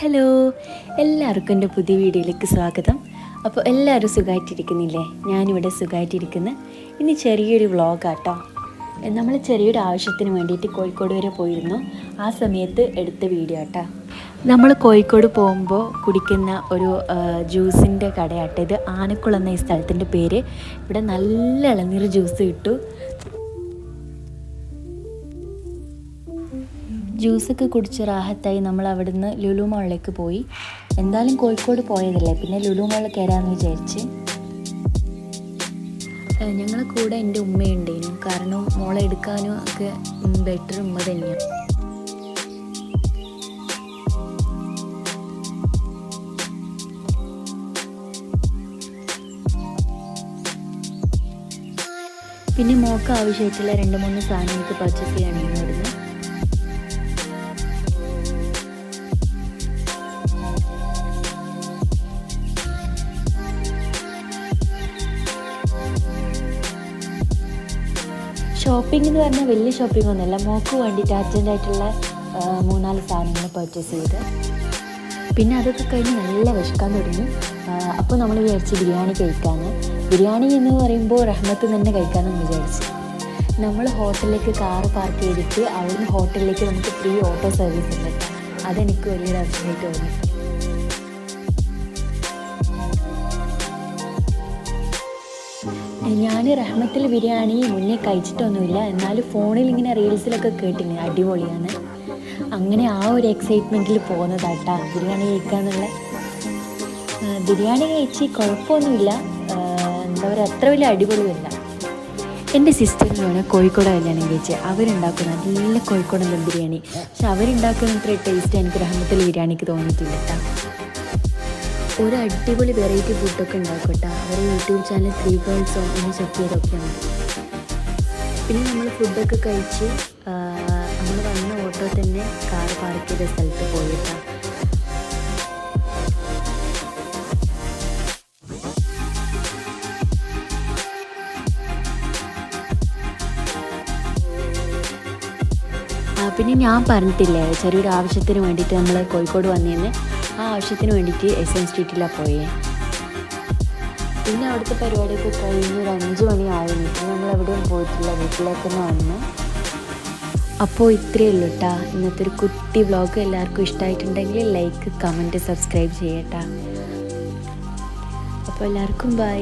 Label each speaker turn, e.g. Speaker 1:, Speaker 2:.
Speaker 1: Hello എല്ലാവർക്കും എന്റെ പുതിയ വീഡിയോയിലേക്ക് സ്വാഗതം. അപ്പോൾ എല്ലാവരും സുഖമായിട്ടിരിക്കുന്നില്ലേ ഞാനിവിടെ സുഖമായിട്ടിരിക്കുന്നു ഇനി ചെറിയൊരു വ്ളോഗാട്ടോ നമ്മൾ ചെറിയൊരു ആവശ്യത്തിന് വേണ്ടിയിട്ട് കോഴിക്കോട് വരെ പോയിരുന്നു. ആ സമയത്ത് എടുത്ത വീഡിയോ ആട്ടോ. നമ്മൾ കോഴിക്കോട് പോകുമ്പോൾ കുടിക്കുന്ന ഒരു ജ്യൂസിന്റെ കടയാട്ടോ ഇത്. ആനക്കുളം എന്ന ഈ സ്ഥലത്തിന്റെ പേര്. ഇവിടെ നല്ല ഇളനീർ ജ്യൂസ് കിട്ടും ജ്യൂസൊക്കെ കുടിച്ച് റാഹത്തായി നമ്മൾ അവിടുന്ന് ലുലു മോളിലേക്ക് പോയി. എന്തായാലും കോഴിക്കോട് പോയതല്ലേ? പിന്നെ ലുലു മോളിൽ കയറാമെന്ന് വിചാരിച്ച്. ഞങ്ങളെ കൂടെ എന്റെ ഉമ്മയുണ്ടേനു. കാരണം മോളെ എടുക്കാനും ഒക്കെ ബെറ്റർ ഉമ്മ തന്നെയാണ് പിന്നെ മോക്ക് ആവശ്യമായിട്ടുള്ള രണ്ട് മൂന്ന് സാധനം എനിക്ക് പർച്ചേസ് ചെയ്യണമെന്ന് ഷോപ്പിംഗ് എന്ന് പറഞ്ഞാൽ വലിയ ഷോപ്പിംഗ് ഒന്നുമല്ല. മോക്ക് വേണ്ടിയിട്ട് അർജന്റായിട്ടുള്ള മൂന്നാൽ സാധനങ്ങൾ പർച്ചേസ് ചെയ്ത്. പിന്നെ അതൊക്കെ കഴിഞ്ഞ് നല്ല വിശക്കാൻ തുടങ്ങി. അപ്പോൾ നമ്മൾ വിചാരിച്ച് ബിരിയാണി കഴിക്കാൻ ബിരിയാണി എന്ന് പറയുമ്പോൾ റഹ്മത്ത് തന്നെ കഴിക്കാമെന്ന് വിചാരിച്ചു. നമ്മൾ ഹോട്ടലിലേക്ക് കാറ് പാർക്ക് ചെയ്തിട്ട് അവിടുന്ന് ഹോട്ടലിലേക്ക് നമുക്ക് ഫ്രീ ഓട്ടോ സർവീസ് ഉണ്ട്. അതെനിക്ക് വലിയൊരു അഭിപ്രായമായിട്ട് തോന്നി. ഞാൻ റഹ്മത്തിൽ ബിരിയാണി മുന്നേ കഴിച്ചിട്ടൊന്നുമില്ല. എന്നാലും ഫോണിൽ ഇങ്ങനെ റീൽസിലൊക്കെ കേട്ടിന് അടിപൊളിയാണ്. അങ്ങനെ ആ ഒരു എക്സൈറ്റ്മെന്റിൽ പോകുന്നതാട്ടാ ബിരിയാണി കഴിക്കാന്നുള്ള. ബിരിയാണി കഴിച്ച് കുഴപ്പമൊന്നുമില്ല. എന്താ പറയുക അത്ര വലിയ അടിപൊളിയല്ല എന്റെ സിസ്റ്ററിനാണ് കോഴിക്കോട് കല്യാണം കഴിച്ച് അവരുണ്ടാക്കുന്ന നല്ല കോഴിക്കോടൻ ബിരിയാണി. പക്ഷെ അവരുണ്ടാക്കുന്ന ഇത്ര ടേസ്റ്റ് എനിക്ക് റഹ്മത്തിൽ ബിരിയാണിക്ക് തോന്നിയിട്ടില്ല കേട്ടോ ഒരു അടിപൊളി വെറൈറ്റി ഫുഡൊക്കെ ഉണ്ടാക്കും കേട്ടോ അവരുടെ യൂട്യൂബ് ചാനൽ ത്രീ ഗേൾസോ ഒന്ന് ചെക്ക് ചെയ്തൊക്കെയാണ്. പിന്നെ നമ്മൾ ഫുഡൊക്കെ കഴിച്ച് നമ്മൾ വന്ന ഓട്ടോ തന്നെ കാർ പാർക്ക് ചെയ്ത സ്ഥലത്ത് പോയിട്ടാ. പിന്നെ ഞാൻ പറഞ്ഞിട്ടില്ലേ ചെറിയൊരു ആവശ്യത്തിന് വേണ്ടിയിട്ട് നമ്മൾ കോഴിക്കോട് വന്നേന്ന്. ആ ആവശ്യത്തിന് വേണ്ടിയിട്ട് എസ് എൻ സ്ട്രീറ്റിലാണ് പോയേ. പിന്നെ അവിടുത്തെ പരിപാടിയൊക്കെ കഴിഞ്ഞ് ഒരു അഞ്ച് മണിയായി നമ്മൾ എവിടെയും പോയിട്ടില്ല. വീട്ടിലേക്ക് തന്നെ വന്നു. അപ്പോൾ ഇത്രയേ ഉള്ളൂ കേട്ടാ ഇന്നത്തെ ഒരു കുട്ടി വ്ളോഗ് എല്ലാവർക്കും ഇഷ്ടമായിട്ടുണ്ടെങ്കിൽ ലൈക്ക് കമന്റ് സബ്സ്ക്രൈബ് ചെയ്യട്ടാ. അപ്പോൾ എല്ലാവർക്കും ബൈ